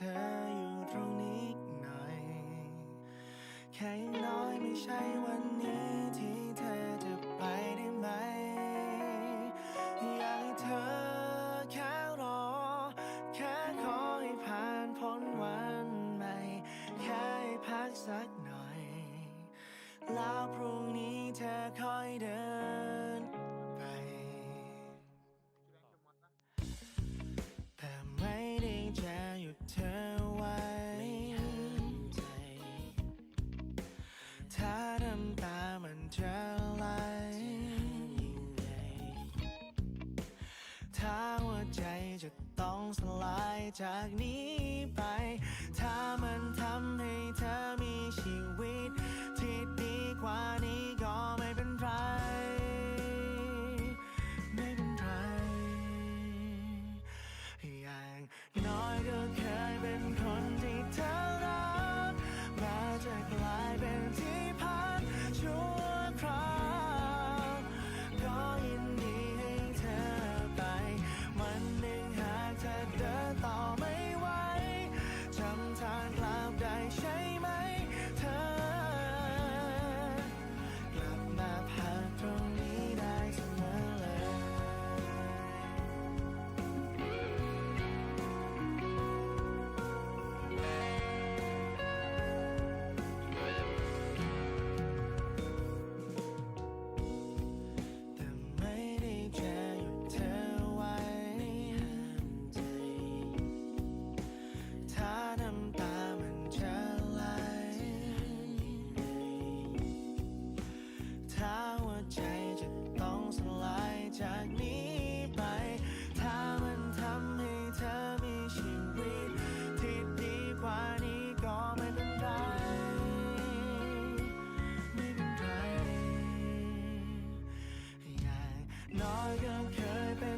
เธออยู่ตรงนี้หน่อย แค่น้อยไม่ใช่วันนี้ที่เธอจะไปได้ไหม อยากให้เธอแค่รอ แค่ขอให้ผ่านพ้นวันใหม่ แค่ให้พักสักหน่อย แล้วพรุ่งนี้เธอคอยเดิน ถ้าหัวใจจะต้องสลายจากนี้ไป ถ้ามันทำ เคยเป็น